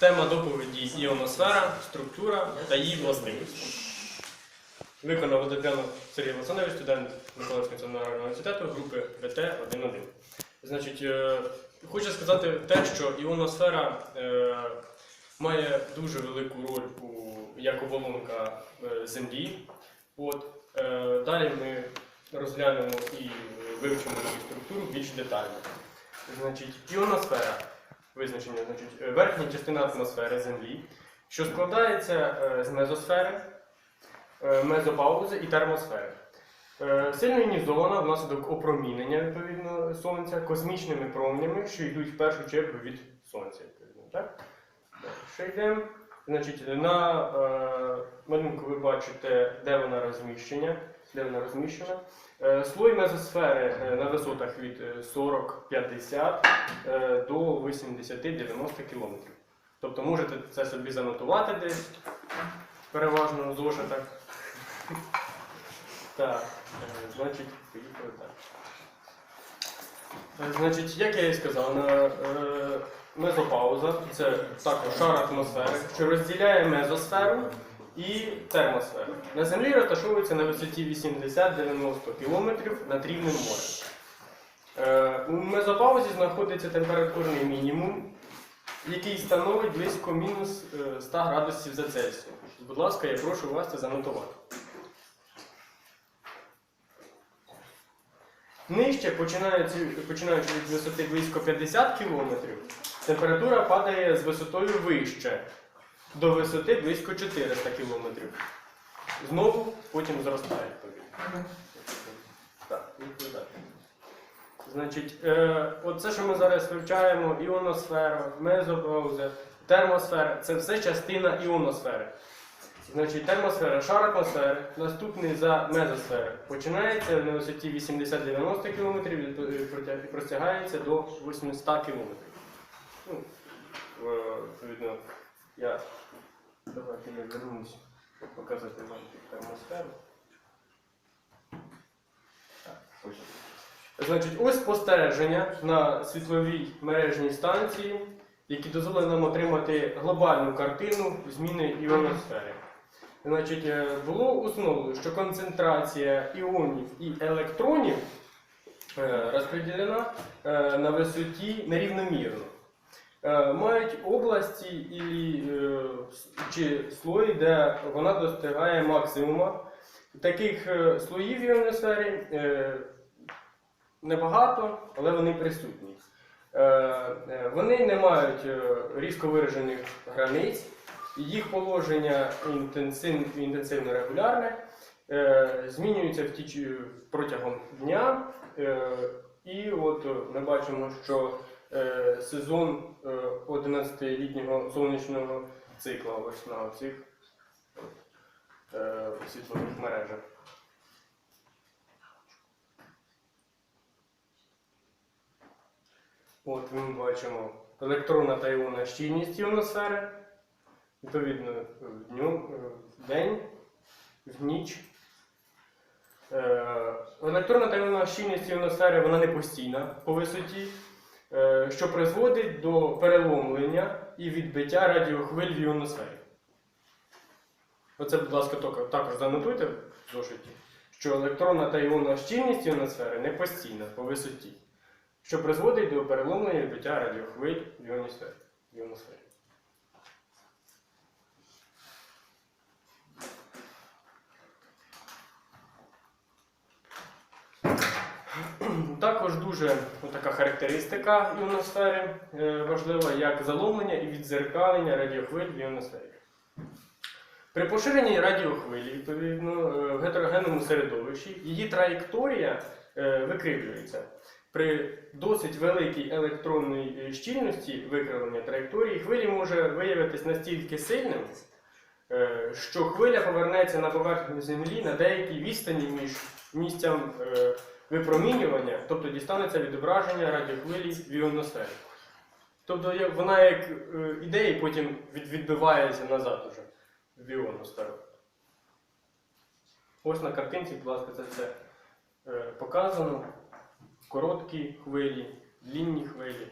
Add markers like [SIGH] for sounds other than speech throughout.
Тема доповіді іоносфера, структура та її властивості. Виконав водоп'яну Сергій Олександрович, студент Миколаївського національного університету групи ВТ-1.1. Значить, е, хочу сказати те, що іоносфера е, має дуже велику роль у, як оболонка е, Землі. От, далі ми розглянемо і вивчимо її структуру більш детально. Значить, іоносфера визначення, значить, е, верхня частина атмосфери Землі, що складається е, з мезосфери, е, мезопаузи і термосфери. Сильно іонізована внаслідок опромінення відповідно сонця космічними променями, що йдуть в першу чергу від сонця. Відповідно, так? Ще йдемо. Значить, на малюнку ви бачите, де вона розміщення, де вона розміщена. Е, слой мезосфери е, на висотах від е, 40-50 е, до 80-90 км. Тобто можете це собі занотувати десь, переважно в зошитах. [LAUGHS] Так, значить, поїхали так. Значить, як я і сказав, на, мезопауза це також шар атмосфери, що розділяє мезосферу і термосферу. На Землі розташовується на висоті 80-90 км над рівнем моря. Е, У мезопаузі знаходиться температурний мінімум, який становить близько мінус е, 100 градусів за Цельсієм. Будь ласка, я прошу вас це занотувати. Нижче, починаючи від висоти близько 50 км, температура падає з висотою вище до висоти близько 400 км. Знову потім зростає відповідно. Так, відповідає. Значить, е, оце, що ми зараз вивчаємо, іоносфера, мезопауза, термосфера, це все частина іоносфери. Значить, термосфера, шар атмосфери, наступний за мезосфери. Починається на висоті 80-90 км і простягається до 800 км. Ну, е, відповідно, я давайте я вернусь показати вам термосферу. Значить, ось спостереження на світловій мережній станції, які дозволили нам отримати глобальну картину зміни іоносфери. Значить, е, було установлено, що концентрація іонів і електронів е, розподілена е, на висоті нерівномірно. Е, Мають області і, е, чи слої, де вона достигає максимума. Таких е, слоїв в іоносфері небагато, але вони присутні. Вони не мають різко виражених границь, їх положення інтенсивно регулярне, змінюється протягом дня. І от ми бачимо, що сезон е, 11-літнього сонячного цикла ось на цих е, світлових мережах. От ми бачимо електронна та іонна щільність іоносфери. Відповідно, в дню, е, в день, в ніч. Е, Електронна та іонна щільність іоносфери вона не постійна по висоті, е, що призводить до переломлення і відбиття радіохвиль в іоносфері. Оце, будь ласка, також занотуйте в зошиті, що електронна та іонна щільність іоносфери не постійна по висоті що призводить до переломлення і відбиття радіохвиль в іоносфері. в іоносфері. Також дуже така характеристика іоносфери е, важлива, як заломлення і відзеркалення радіохвиль в іоносфері. При поширенні радіохвилі, відповідно, е, в гетерогенному середовищі, її траєкторія е, викривлюється. При досить великій електронній щільності викривлення траєкторії хвилі може виявитись настільки сильним, що хвиля повернеться на поверхню Землі на деякій відстані між місцям випромінювання, тобто дістанеться відображення радіохвилі в іоносфері. Тобто вона як е, іде потім відбивається назад уже в іоносферу. Ось на картинці, будь ласка, це все е, показано короткі хвилі, длінні хвилі.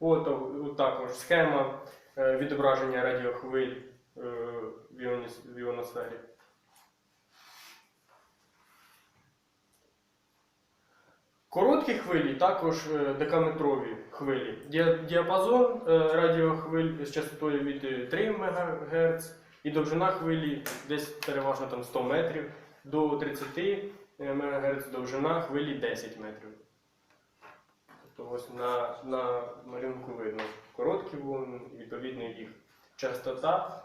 От, от також схема е, відображення радіохвиль в іоносфері. Короткі хвилі також е, декаметрові хвилі. Діапазон е, радіохвиль з частотою від е, 3 МГц і довжина хвилі десь переважно там 100 метрів до 30 МГц, довжина хвилі 10 метрів. Тобто ось на, на малюнку видно короткі волни, відповідно їх частота.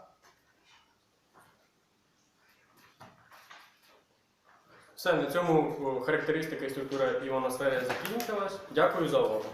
Все, на цьому характеристика і структура іоносфери закінчилась. Дякую за увагу.